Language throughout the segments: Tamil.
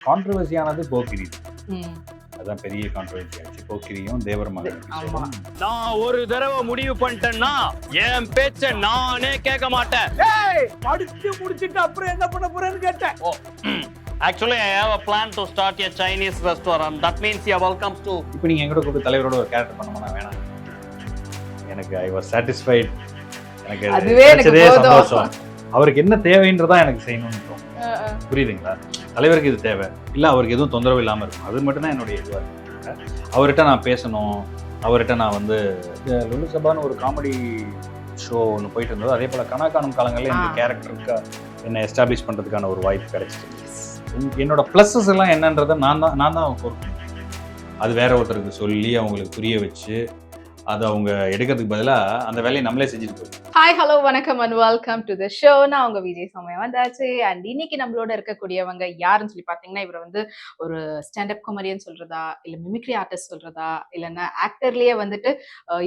கான்ட்ரவர்சியானது போக்கிரி. ம். அதான் பெரிய கான்ட்ரவர்சி ஆச்சு. போக்கிரியும் தேவர் மகன். நான் ஒரு தடவை முடிவு பண்ணிட்டேன்னா என் பேச்ச நானே கேட்க மாட்டேன். ஏய் படிச்சு முடிச்சிட்டு அப்புறம் என்ன பண்ண போறேன்னு கேட்டேன். Actually I have a plan to start a Chinese restaurant that means you welcome to இப்போ நீங்க எங்கூட கூப்பிட்டு தலைவரோட ஒரு கேரக்டர் பண்ணணும்னா வேணாம். எனக்கு ஐ வாஸ் சாட்டிஸ்ஃபைட் எனக்கு அதுவே எனக்கு. சந்தோஷம். அவருக்கு என்ன தேவைன்றதா எனக்கு செய்யணும்னு தோணும். புரியுதுங்களா? தலைவருக்கு இது தேவை. இல்ல அவருக்கு எதுவும் தொந்தரவு இல்லாம இருக்கும். அது மட்டும் தான் என்னுடைய இதுவா இருக்கு அவர்கிட்ட நான் பேசணும். அவர்கிட்ட நான் வந்து லுலு சபான்னு ஒரு காமெடி ஷோ ஒன்று போயிட்டு இருந்தது. அதே போல கனா காணும் காலங்களில் இந்த. கேரக்டருக்கு என்னை எஸ்டாப்ளிஷ் பண்றதுக்கான ஒரு வாய்ப்பு கிடைச்சிச்சு. என்னோட ப்ளஸ்ஸஸ் எல்லாம் என்னன்றதை நான் தான் நான் தான் பொறுக்கணும். அது வேற ஒருத்தருக்கு சொல்லி அவங்களுக்கு புரிய வச்சு அது அவங்க எடுக்கிறதுக்கு பதிலாக அந்த வேலையை நம்மளே செஞ்சுட்டு போயிடும் ஹாய் ஹலோ வணக்கம் and welcome to the show நான் உங்க விஜய் சமயம் வந்தாச்சு. அண்ட் இன்னைக்கு நம்மளோட இருக்கக்கூடியவங்க யாருன்னு சொல்லி பாத்தீங்கன்னா இவர் வந்து ஒரு ஸ்டாண்டப் கொமரியன் சொல்றதா இல்ல மிமிக்ரி ஆர்டிஸ்ட் சொல்றதா இல்லைன்னா ஆக்டர்லயே வந்துட்டு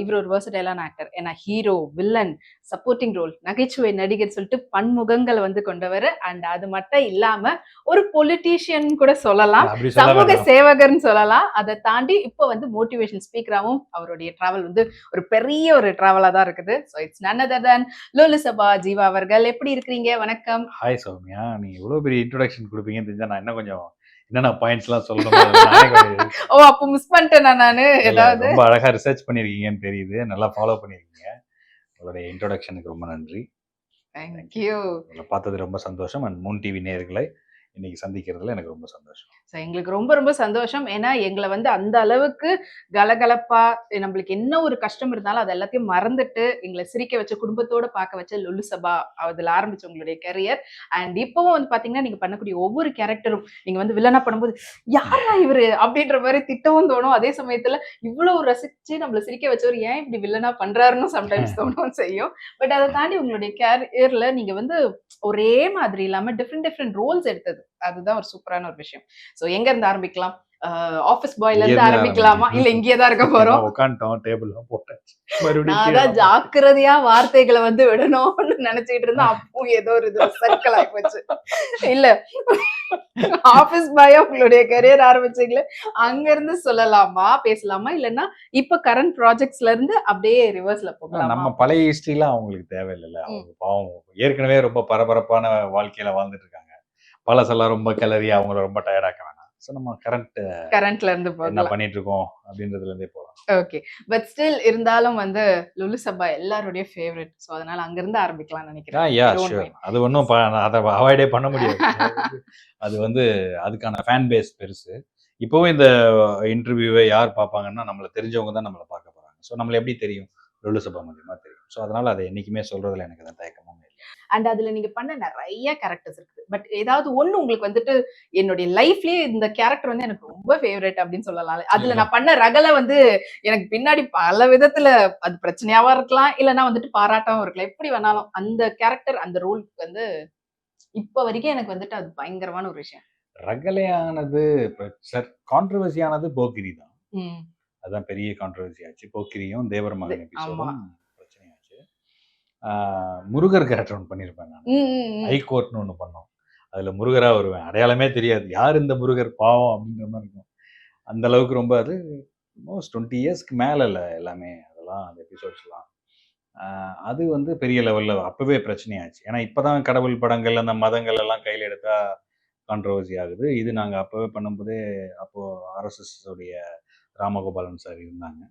இவர் ஒரு வேர்சடைலான ஆக்டர் ஏன்னா ஹீரோ வில்லன் சப்போர்ட்டிங் ரோல் நகைச்சுவை நடிகர் சொல்லிட்டு பன்முகங்கள் வந்து கொண்டவர். அண்ட் அது மட்டும் இல்லாம ஒரு பொலிட்டீஷியன் கூட சொல்லலாம் சமூக. சேவகர்னு சொல்லலாம். அதை தாண்டி இப்போ வந்து மோட்டிவேஷன் ஸ்பீக்கராகவும் அவருடைய டிராவல் வந்து ஒரு பெரிய ஒரு டிராவலா தான் இருக்குது. So it's none other than Lollu Sabha Jeeva அவர்கள். எப்படி இருக்கிறீங்க? வணக்கம். ஹாய் சௌமியா. நீ இவ்வளோ பெரிய இன்ட்ரோடக்ஷன் கொடுப்பீங்கன்னு தெரிஞ்சா நான் இன்னும் கொஞ்சம் என்னென்ன பாயிண்ட்ஸ்லாம் சொல்லணும் ஓ அப்போ மிஸ் பண்ணிட்டேனா நானு? ஏதாவது? ரொம்ப அழகா ரிசர்ச் பண்ணிருக்கீங்கன்னு தெரியுது. நல்லா ஃபாலோ பண்ணிருக்கீங்க உங்களுடைய இன்ட்ரோடக்ஷனுக்கு ரொம்ப நன்றி. தேங்க்யூ பார்த்தது ரொம்ப சந்தோஷம். அண்ட் மூன் டிவி நேயர்களை இன்னைக்கு சந்திக்கிறதுல எனக்கு ரொம்ப சந்தோஷம். ஸோ எங்களுக்கு ரொம்ப ரொம்ப சந்தோஷம். ஏன்னா எங்களை வந்து அந்த அளவுக்கு கலகலப்பா நம்மளுக்கு என்ன ஒரு கஷ்டம் இருந்தாலும் அது எல்லாத்தையும் மறந்துட்டு எங்களை சிரிக்க வச்ச குடும்பத்தோட பார்க்க வச்ச லுலு சபா அதில் ஆரம்பிச்ச உங்களுடைய கரியர் அண்ட் இப்பவும் வந்து பாத்தீங்கன்னா நீங்க பண்ணக்கூடிய ஒவ்வொரு கேரக்டரும் நீங்க வந்து வில்லனா பண்ணும்போது யாரா இவரு? அப்படின்ற மாதிரி திட்டவும் தோணும். அதே சமயத்துல இவ்வளவு ரசிச்சு நம்மள சிரிக்க வச்சவர் ஏன் இப்படி வில்லனா பண்றாருன்னு சம்டைம்ஸ் தோணவும் செய்யும். பட் அதை தாண்டி உங்களுடைய கேரியர்ல நீங்க வந்து ஒரே மாதிரி இல்லாம டிஃப்ரெண்ட் டிஃப்ரெண்ட் ரோல்ஸ் எடுத்தது. அதுதான் ஒரு சூப்பரான ஒரு விஷயம். சோ எங்க இருந்து ஆரம்பிக்கலாம்? ஆபீஸ் பாய்ல இருந்து ஆரம்பிக்கலாமா? இல்ல இங்கேயே தான் இருக்க போறோம்? எல்லாம் உட்காந்துட்டோம் டேபிள்லாம் போட்டாச்சு. நான் மறுபடியும் தான் ஜாக்கிரதையா வார்த்தைகளை வந்து விடணும்னு நினைச்சிட்டு இருந்தேன். அப்போ ஏதோ ஒரு இது சர்க்கிள் ஆகி போச்சு. இல்ல. ஆபீஸ் பாயா உங்களுடைய கரியர் ஆரம்பிச்சீங்களே அங்க இருந்து சொல்லலாமா? பேசலாமா? இல்லன்னா இப்ப கரண்ட் ப்ராஜெக்ட்ஸ்ல இருந்து அப்படியே ரிவர்ஸ்ல நம்ம போகலாமா? பழைய ஹிஸ்டரிலாம் அவங்களுக்கு தேவையில்லைல்ல. அவங்க பாவம் ஏற்கனவே ரொம்ப பரபரப்பான வாழ்க்கையில வாழ்ந்துட்டு இருக்காங்க. பழசெல்லாம் ரொம்ப கிளறி அவங்கள ரொம்ப டயர்டாக்க வேணாம். ஸோ நம்ம கரண்ட் கரண்ட்ல இருந்து என்ன பண்ணிட்டு இருக்கோம் அப்படின்றதுல இருந்தே போகலாம். ஓகே பட் ஸ்டில் இருந்தாலும் வந்து லுலு சபா எல்லாருடைய ஃபேவரட் சோ அதனால அங்க இருந்து ஆரம்பிக்கலாம்னு நினைக்கிறேன். யா. அது ஒன்றும் அதை அவாய்டே பண்ண முடியாது. அது வந்து அதுக்கான ஃபேன் பேஸ் பெருசு. இப்போவும் இந்த இன்டர்வியூவை யார் பார்ப்பாங்கன்னா நம்மளை தெரிஞ்சவங்க தான் நம்மளை பார்க்க போறாங்க. ஸோ நம்மளை எப்படி தெரியும்? லொல்லு சபா மூலியமா தெரியும். ஸோ அதனால அதை என்னைக்குமே சொல்றதுல எனக்கு தான் தயக்கமும் இல்லை அண்ட் அதுல நீங்க பண்ண நிறைய கேரக்டர்ஸ் இருக்குது பட் ஏதாவது ஒண்ணு உங்களுக்கு வந்துட்டு என்னுடைய லைஃப்லயே இந்த கேரக்டர் வந்து எனக்கு ரொம்ப ஃபேவரட் அப்படின்னு சொல்லலாம். அதுல நான் பண்ண ரகல வந்து எனக்கு பின்னாடி பல விதத்துல அது பிரச்சனையாவா இருக்கலாம் இல்லைன்னா வந்துட்டு பாராட்டாவும் இருக்கலாம். எப்படி வேணாலும் அந்த கேரக்டர் அந்த ரோல் வந்து இப்ப வரைக்கும் எனக்கு வந்துட்டு அது பயங்கரமான ஒரு விஷயம். ரகலையானது சார் கான்ட்ரவர்சியானது போக்கிரி தான் அதான் பெரிய கான்ட்ரவர்சி ஆச்சு. போக்கிரியும் தேவர் மகன். எபிசோடும் முருகர் கேரக்டர் ஒன்று பண்ணியிருப்பேன் நான். ஹைகோர்ட்னு ஒன்று பண்ணோம். அதுல முருகரா வருவேன். அடையாளமே தெரியாது. யார் இந்த முருகர் பாவம் அப்படின்ற மாதிரி இருக்கும். அந்த அளவுக்கு ரொம்ப அது மோஸ்ட் டுவெண்ட்டி இயர்ஸ்க்கு மேல இல்லை எல்லாமே. அதெல்லாம் அந்த எபிசோட்ஸ்லாம் அது வந்து பெரிய லெவல்ல அப்பவே பிரச்சனையாச்சு. ஏன்னா இப்பதான் கடவுள் படங்கள் அந்த மதங்கள் எல்லாம் கையில் எடுத்தா கான்ட்ரவர்சி ஆகுது. இது நாங்க அப்பவே பண்ணும்போதே அப்போ ஆர்எஸ்எஸ் உடைய ராமகோபாலன் சார் இருந்தாங்க.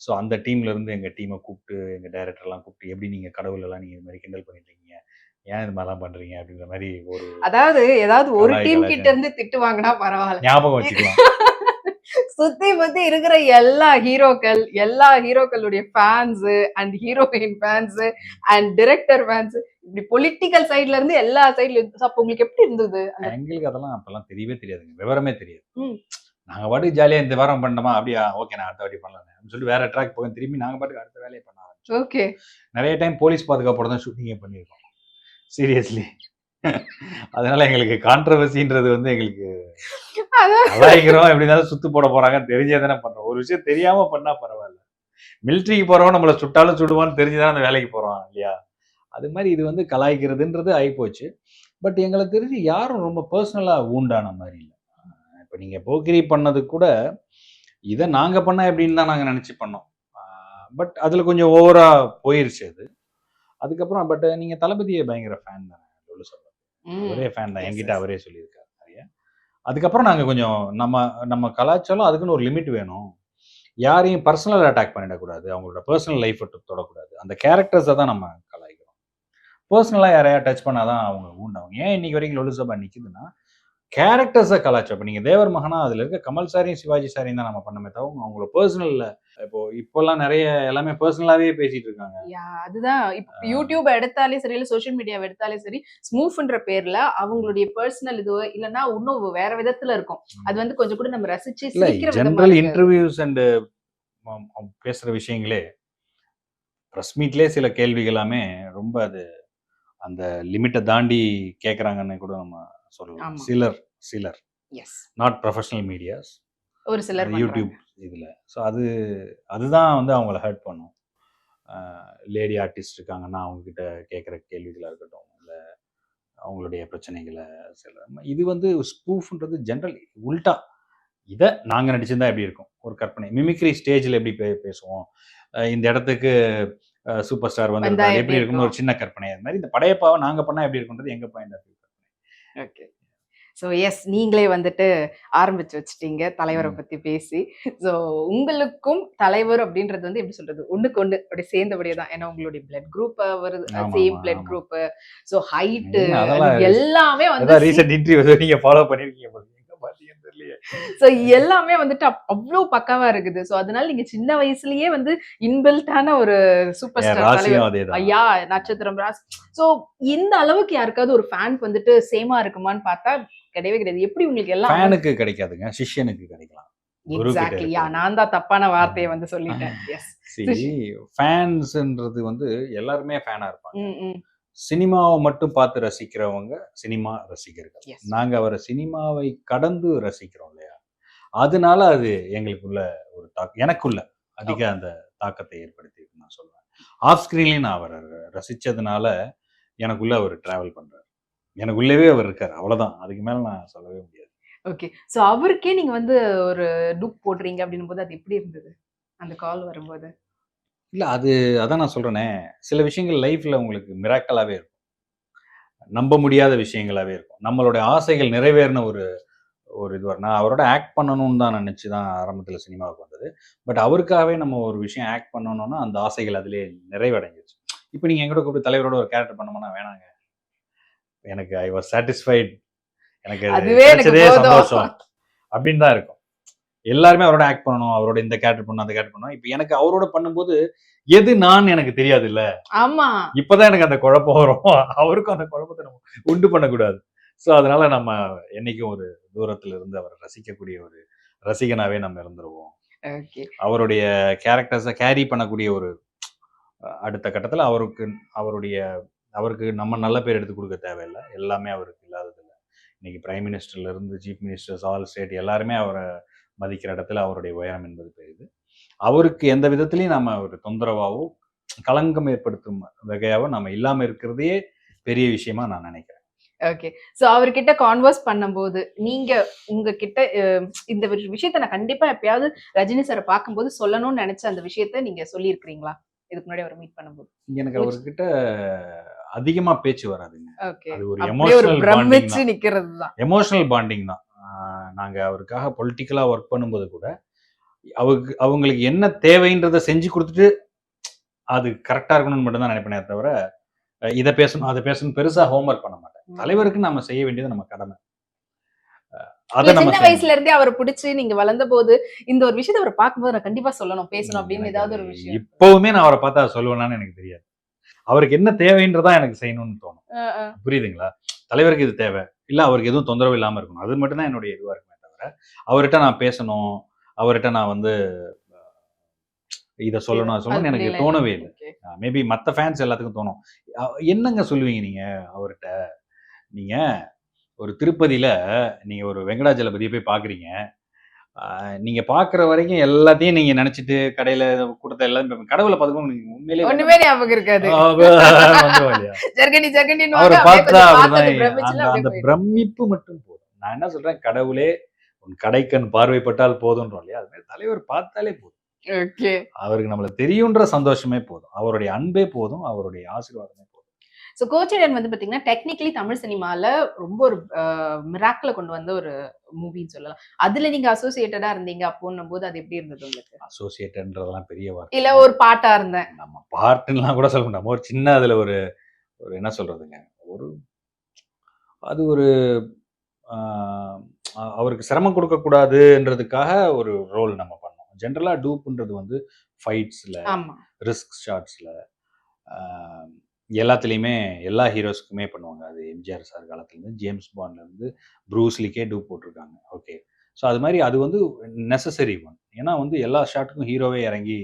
ஸோ அந்த டீம்ல இருந்து எங்க டீமை கூப்பிட்டு எங்க டைரக்டர்லாம் கூப்பிட்டு எப்படி நீங்க கடவுள் எல்லாம் நீங்க இது மாதிரி கிண்டல் பண்ணிட்டு இருக்கீங்க ஏன் இது மாதிரிலாம் பண்றீங்க? அப்படின்ற மாதிரி ஒரு அதாவது ஏதாவது ஒரு டீம் கிட்ட இருந்து திட்டு வாங்கினா பரவாயில்ல. ஞாபகம் வச்சுக்கலாம். சுத்தி பத்தி இருக்கிற எல்லா ஹீரோக்கள் எல்லா ஹீரோக்களுடைய fans and heroine fans and director fans இப்படி பொலிட்டிக்கல் சைடுல இருந்து எல்லா சைடுல அப்போ உங்களுக்கு எப்படி இருந்தது எங்களுக்கு அதெல்லாம் அப்பெல்லாம் தெரியவே தெரியாதுங்க. விவரமே தெரியாது. ம். நாங்க பாட்டுக்கு ஜாலியா இந்த வாரம் பண்ணோமா அப்படியா? ஓகே நான் அடுத்த வாட்டி பண்ணலாம் அப்படின்னு சொல்லிட்டு வேற ட்ராக் போக திரும்பி நாங்க பாட்டுக்கு அடுத்த வேலையை பண்ண ஆரம்பிச்சோம் ஓகே நிறைய டைம் போலீஸ் பாதுகாப்போட தான் ஷூட்டிங்கே பண்ணியிருக்கோம். சீரியஸ்லி அதனால எங்களுக்கு கான்ட்ரவர்சின்றது வந்து எங்களுக்கு கலாய்க்கிறோம் எப்படி இருந்தாலும் சுத்து போட போறாங்க. தெரிஞ்சே தானே பண்றோம். ஒரு விஷயம் தெரியாம பண்ணா பரவாயில்ல. மிலிட்ரிக்கு போறவன் நம்மள சுட்டாலும் சுடுவான்னு தெரிஞ்சுதானே அந்த வேலைக்கு போறோம் இல்லையா? அது மாதிரி இது வந்து கலாய்க்கிறதுன்றது ஆயிப்போச்சு. பட் எங்களை தெரிஞ்சு யாரும் ரொம்ப பர்சனலா ஊண்டான மாதிரி இல்லை. நீங்க போக்கிரி பண்ணது கூட இதை நாங்க பண்ணா எப்படின்னு தான் நாங்க நினைச்சு பண்ணோம். பட் அதுல கொஞ்சம் ஓவரா போயிருச்சு அது. அதுக்கப்புறம் பட் நீங்க தளபதியை பயங்கர ஃபேன் தானே சொல்றது. ம். ஒரே ஃபேன் தான். என்கிட்ட. அவரே சொல்லியிருக்காரு நிறைய அதுக்கப்புறம் நாங்க கொஞ்சம் நம்ம நம்ம கலாச்சாரம் அதுக்குன்னு ஒரு லிமிட் வேணும். யாரையும் பர்சனல் அட்டாக் பண்ணிடக்கூடாது. அவங்களோட பர்சனல் லைஃப்பை தொடக்கூடாது. அந்த கேரக்டர்ஸை தான் நம்ம கலாய்க்கிறோம். பர்சனலாக யாரையா டச் பண்ணாதான் அவங்க ஊண்டவங்க. ஏன் இன்னைக்கு வரைக்கும் லொலு சபா நிற்குதுன்னா கேரக்டர்ஸை கலாச்சோம் இப்போ நீங்கள் தேவர் மகனா அதில் இருக்க கமல் சாரையும் சிவாஜி சாரையும் தான் நம்ம பண்ணமே தவிர அவங்களோட பர்சனலில் இப்போ இப்போல்லாம் நிறைய எல்லாமே பர்சனலாகவே பேசிட்டு இருக்காங்க. அதுதான். இப்ப யூடியூப் எடுத்தாலே சரி இல்ல சோஷியல் மீடியா எடுத்தாலே சரி ஸ்மூஃப்ன்ற பேர்ல அவங்களுடைய பர்சனல் இது இல்லைன்னா இன்னும் வேற விதத்துல இருக்கும். அது வந்து கொஞ்சம் கூட நம்ம ரசிச்சு ஜென்ரல். இன்டர்வியூஸ் அண்ட் பேசுற விஷயங்களே ப்ரெஸ் மீட்லேயே சில கேள்விகள் எல்லாமே ரொம்ப அது அந்த லிமிட்டை தாண்டி கேட்குறாங்கன்னு கூட நம்ம சொல்லலாம். சிலர் சிலர். நாட் ப்ரொஃபஷனல் மீடியாஸ் ஒரு சிலர் யூடியூப் இதில். ஸோ அது அதுதான் வந்து அவங்கள ஹர்ட் பண்ணும். லேடி ஆர்டிஸ்ட் இருக்காங்கன்னா அவங்கக்கிட்ட கேட்குற கேள்விகளாக இருக்கட்டும் இல்லை அவங்களுடைய பிரச்சனைகளை சில இது வந்து ஸ்பூஃப்ன்றது ஜென்ரல் உல்டா. இதை நாங்கள் நடிச்சிருந்தா எப்படி இருக்கும்? ஒரு கற்பனை. மிமிக்ரி ஸ்டேஜில் எப்படி பே பேசுவோம்? இந்த இடத்துக்கு சூப்பர் ஸ்டார் வந்து எப்படி இருக்கும்னு ஒரு? சின்ன கற்பனை. அது மாதிரி இந்த படையப்பாவை நாங்கள் பண்ணால் எப்படி இருக்குன்றது எங்கள் point of view okay. So yes நீங்களே வந்துட்டு ஆரம்பிச்சு வச்சிட்டீங்க தலைவரை. பத்தி பேசி. ஸோ உங்களுக்கும் தலைவர் அப்படின்றது வந்து எப்படி சொல்றது? ஒண்ணுக்கு ஒண்ணு அப்படி சேர்ந்தபடியே தான். ஏன்னா உங்களுடைய பிளட் குரூப் வருது. Same blood. Group so height எல்லாமே வந்து ரீசெண்ட் இன்டர்வியூ நீங்கள் ஃபாலோ பண்ணியிருக்கீங்க தெரியலையே ஸோ எல்லாமே வந்துட்டு அவ்வளவு பக்காவா இருக்குது. ஸோ அதனால நீங்க சின்ன வயசுலயே வந்து இன்பில்ட்டான ஒரு சூப்பர் ஸ்டார் ஐயா நட்சத்திரம் ராஸ் சோ இந்த அளவுக்கு யாருக்காவது ஒரு ஃபேன் வந்துட்டு சேமா இருக்குமான்னு பார்த்தா கிடையவே கிடையாது. எப்படி உங்களுக்கு எல்லாம் ஃபேனுக்கு கிடைக்காதுங்க. சிஷ்யனுக்கு கிடைக்கலாம். எக்ஸாக்ட்லி. நான் தான் தப்பான வார்த்தையை வந்து சொல்லிட்டேன். எஸ் ஃபேன்ஸ்ன்றது வந்து எல்லாருமே ஃபேனா இருப்பாங்க. சினிமாவை மட்டும் பார்த்து ரசிக்கிறவங்க சினிமா ரசிகர்கள். Yes. நாங்க அவரை சினிமாவை கடந்து ரசிக்கிறோம் இல்லையா? அதனால அது எங்களுக்குள்ள ஒரு தாக்கம் எனக்குள்ள அதிக அந்த தாக்கத்தை ஏற்படுத்தி நான் சொல்லுவேன் ஆஃப் ஸ்கிரீன்லயும் நான் அவரை ரசிச்சதுனால எனக்குள்ள அவர் டிராவல் பண்றாரு. எனக்குள்ளவே அவர் இருக்காரு. அவ்வளவுதான். அதுக்கு மேல நான் சொல்லவே முடியாது. ஓகே சோ அவருக்கே நீங்க வந்து ஒரு டூப் போடுறீங்க அப்படின்னும் போது அது எப்படி இருந்தது? அந்த கால் வரும்போது. இல்ல அது அதான் நான் சொல்றேனே. சில விஷயங்கள் லைஃப்ல உங்களுக்கு மிராக்கலாவே இருக்கும். நம்ப முடியாத விஷயங்களாவே இருக்கும். நம்மளுடைய ஆசைகள் நிறைவேறின ஒரு ஒரு இது. நான் அவரோட ஆக்ட் பண்ணணும்னு தான் நினைச்சு தான் ஆரம்பத்தில் சினிமாவுக்கு வந்தது. பட் அவருக்காகவே நம்ம ஒரு விஷயம் ஆக்ட் பண்ணணும்னா அந்த ஆசைகள் அதிலே நிறைவடைஞ்சிருச்சு. இப்போ நீங்க எங்கூட கூப்பிட்டு தலைவரோட ஒரு கேரக்டர் பண்ணோம்னா வேணாங்க. எனக்கு ஐ வாஸ் சாட்டிஸ்ஃபைட் எனக்கு அது அதுவே. சந்தோஷம். அப்படின்னு தான் இருக்கும். எல்லாருமே அவரோட ஆக்ட் பண்ணணும் அவரோட இந்த கேரக்டர் பண்ணணும் அந்த கேரக்டர் பண்ணணும். இப்போ எனக்கு அவரோட பண்ணும்போது எது நான் எனக்கு தெரியாது இல்ல ஆமா. இப்பதான் எனக்கு அந்த குழப்பம் வரும். அவருக்கும் அந்த குழப்பத்தை நம்ம உண்டு பண்ணக்கூடாது. ஸோ அதனால நம்ம என்னைக்கும் ஒரு தூரத்துல இருந்து அவரை ரசிக்கக்கூடிய ஒரு ரசிகனாவே நம்ம இருந்துருவோம். அவருடைய கேரக்டர்ஸை கேரி பண்ணக்கூடிய ஒரு அடுத்த கட்டத்துல அவருக்கு அவருடைய அவருக்கு நம்ம நல்ல பேர் எடுத்து கொடுக்க தேவையில்லை. எல்லாமே அவருக்கு இல்லாததில்லை. இன்னைக்கு பிரைம் மினிஸ்டர்ல இருந்து சீஃப் மினிஸ்டர்ஸ் ஆல் ஸ்டேட் எல்லாருமே அவரை மதிக்கிற இடத்துல அவருடைய உயரம் என்பது பெரியது. அவருக்கு எந்த விதத்திலையும் நம்ம ஒரு தொந்தரவாவோ களங்கம் ஏற்படுத்தும் வகையாவோ நம்ம இல்லாம இருக்கிறதே பெரிய விஷயமா நான் நினைக்கிறேன். ஓகே சோ அவர்கிட்ட கான்வர்ஸ் பண்ணும்போது நீங்க உங்ககிட்ட இந்த விஷயத்த நான் கண்டிப்பா எப்பயாவது ரஜினி சாரை பார்க்கும்போது சொல்லணும்னு நினைச்ச அந்த விஷயத்த நீங்க சொல்லியிருக்கிறீங்களா? இதுக்கு முன்னாடி அவர் மீட் பண்ணும்போது. எனக்கு அவர்கிட்ட அதிகமா பேச்சு வராதுங்க. ஓகே அது ஒரு எமோஷனல் பாண்டிங் தான். எமோஷனல் பாண்டிங் தான். ஆஹ் நாங்க அவருக்காக பொலிட்டிக்கலா ஒர்க் பண்ணும்போது கூட அவருக்கு அவங்களுக்கு என்ன தேவைன்றதை செஞ்சு கொடுத்துட்டு அது கரெக்டா இருக்கணும்னு மட்டும் தான் நினைப்பேனே தவிர இதை பேசணும் அதை பேசணும் பெருசா ஹோம்ஒர்க் பண்ண மாட்டேன். தலைவருக்கு நம்ம செய்ய வேண்டியது நம்ம கடமை. சின்ன வயசுல இருந்தே அவரை பிடிச்சு நீங்க வளர்ந்த போது இந்த ஒரு விஷயத்த அவர் பார்க்கும்போது நான் கண்டிப்பா சொல்லணும் பேசணும் அப்படின்னு ஏதாவது ஒரு விஷயம். இப்பவுமே நான் அவரை பார்த்தா சொல்லுவேனான்னு எனக்கு தெரியாது. அவருக்கு என்ன தேவைன்றதா எனக்கு செய்யணும்னு தோணும். புரியுதுங்களா? தலைவருக்கு இது தேவை. இல்ல அவருக்கு எதுவும் தொந்தரவு இல்லாம இருக்கணும். அது மட்டும் தான் என்னுடைய இதுவா இருக்குமே தவிர அவர்கிட்ட நான் பேசணும் அவர்கிட்ட நான் வந்து இத சொல்லணும் சொல்லணும்னு எனக்கு தோணவே இல்லை. மேபி மத்த ஃபேன்ஸ் எல்லாத்துக்கும் தோணும். என்னங்க சொல்லுவீங்க நீங்க அவர்கிட்ட? நீங்க ஒரு திருப்பதியில நீங்க ஒரு வெங்கடாஜலபதியை போய் பாக்குறீங்க. அஹ், நீங்க பாக்குற வரைக்கும் எல்லாத்தையும் நீங்க நினைச்சிட்டு கடையில கூட்டத்தை எல்லாம் கடவுளை பார்த்துக்கோங்க நீங்க உண்மையிலேயே ஒண்ணுமே ஞாபகம் இருக்காது? அவரை பார்த்தா அப்படிதான் அந்த. பிரமிப்பு மட்டும் போதும். நான் என்ன சொல்றேன் கடவுளே உன் கடைக்கண் பார்வைப்பட்டால் போதும்ன்றோம் இல்லையா? அது மாதிரி தலைவர் பார்த்தாலே போதும். அவருக்கு நம்மள தெரியுன்ற சந்தோஷமே போதும். அவருடைய அன்பே போதும். அவருடைய ஆசீர்வாதமே ஸோ கோச்சடன் வந்து பாத்தீங்கன்னா டெக்னிக்கலி தமிழ் சினிமால ரொம்ப ஒரு மிராக்கில் கொண்டு வந்த ஒரு மூவின்னு சொல்லலாம். அதுல நீங்க அசோசியேட்டடா இருந்தீங்க அப்போன்னும் போது அது எப்படி இருந்தது உங்களுக்கு? அசோசியேட்டன்றதெல்லாம் பெரிய வார்த்தை. இல்ல ஒரு பாட்டா இருந்தேன். நம்ம பார்ட்டுலாம் கூட சொல்ல முடியாம ஒரு சின்ன அதுல ஒரு ஒரு என்ன சொல்றதுங்க? ஒரு அது ஒரு அவருக்கு சிரமம் கொடுக்கக்கூடாதுன்றதுக்காக ஒரு ரோல் நம்ம பண்ணோம். ஜென்ரலா டூப்ன்றது வந்து ஃபைட்ஸ்ல ரிஸ்க் ஷாட்ஸில் எல்லாத்துலேயுமே எல்லா ஹீரோஸ்க்குமே பண்ணுவாங்க. அது எம்ஜிஆர் சார் காலத்துலேருந்து ஜேம்ஸ் பாண்ட்லேருந்து ப்ரூஸ்லிக்கே டூ போட்டிருக்காங்க. ஓகே. ஸோ அது மாதிரி அது வந்து நெசசரி ஒன் ஏன்னா வந்து எல்லா ஷாட்டுக்கும் ஹீரோவே இறங்கி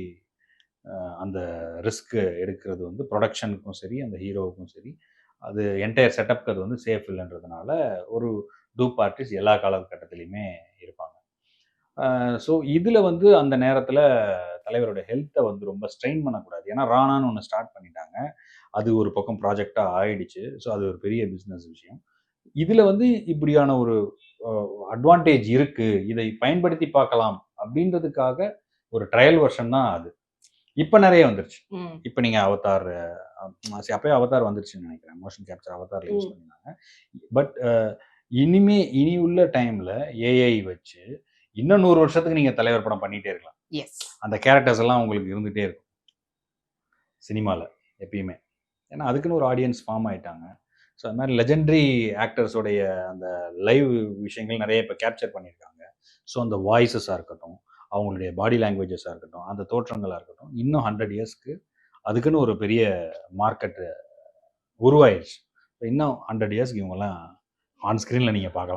அந்த ரிஸ்க் எடுக்கிறது வந்து ப்ரொடக்ஷனுக்கும் சரி அந்த ஹீரோவுக்கும் சரி அது என்டையர் செட்டப்க்கு அது வந்து சேஃப் இல்லைன்றதுனால ஒரு டூப் ஆர்டிஸ்ட் எல்லா காலகட்டத்துலேயுமே இருப்பாங்க. ஸோ இதில் வந்து அந்த நேரத்தில் தலைவரோட ஹெல்த்தை வந்து ரொம்ப ஸ்ட்ரெயின் பண்ணக்கூடாது. ஏன்னா ராணான்னு ஒன்று ஸ்டார்ட் பண்ணிட்டாங்க. அது ஒரு பக்கம் ப்ராஜெக்டாக ஆயிடுச்சு. ஸோ அது ஒரு பெரிய பிஸ்னஸ் விஷயம். இதில் வந்து இப்படியான ஒரு அட்வான்டேஜ் இருக்குது இதை பயன்படுத்தி பார்க்கலாம் அப்படின்றதுக்காக ஒரு ட்ரையல் வெர்ஷன் தான் அது. இப்போ நிறைய வந்துருச்சு. இப்போ நீங்கள் அவதார் அப்பயே அவதார் வந்துருச்சுன்னு நினைக்கிறேன். மோஷன் கேப்சர் அவதார் யூஸ் ம். பண்ணிருந்தாங்க. பட் இனிமே இனி உள்ள டைமில் ஏஐ வச்சு இன்னும் நூறு வருஷத்துக்கு நீங்கள் தலைவர் படம் பண்ணிகிட்டே இருக்கலாம். அந்த கேரக்டர்ஸ் எல்லாம் உங்களுக்கு இருந்துகிட்டே இருக்கும். சினிமாவில் எப்பயுமே. ஏன்னா அதுக்குன்னு ஒரு ஆடியன்ஸ் ஃபார்ம் ஆயிட்டாங்க. ஸோ அது மாதிரி லெஜெண்டரி ஆக்டர்ஸோடைய அந்த லைவ் விஷயங்கள் நிறைய இப்போ கேப்சர் பண்ணியிருக்காங்க. ஸோ அந்த வாய்ஸஸாக இருக்கட்டும் அவங்களுடைய பாடி லாங்குவேஜஸாக இருக்கட்டும் அந்த தோற்றங்களாக இருக்கட்டும் இன்னும் ஹண்ட்ரட் இயர்ஸ்க்கு அதுக்குன்னு ஒரு பெரிய மார்க்கெட்டு உருவாயிடுச்சு இன்னும் ஹண்ட்ரட் இயர்ஸ்க்கு இவங்கெல்லாம் ஆன் ஸ்க்ரீனில் நீங்கள் பார்க்கலாம்.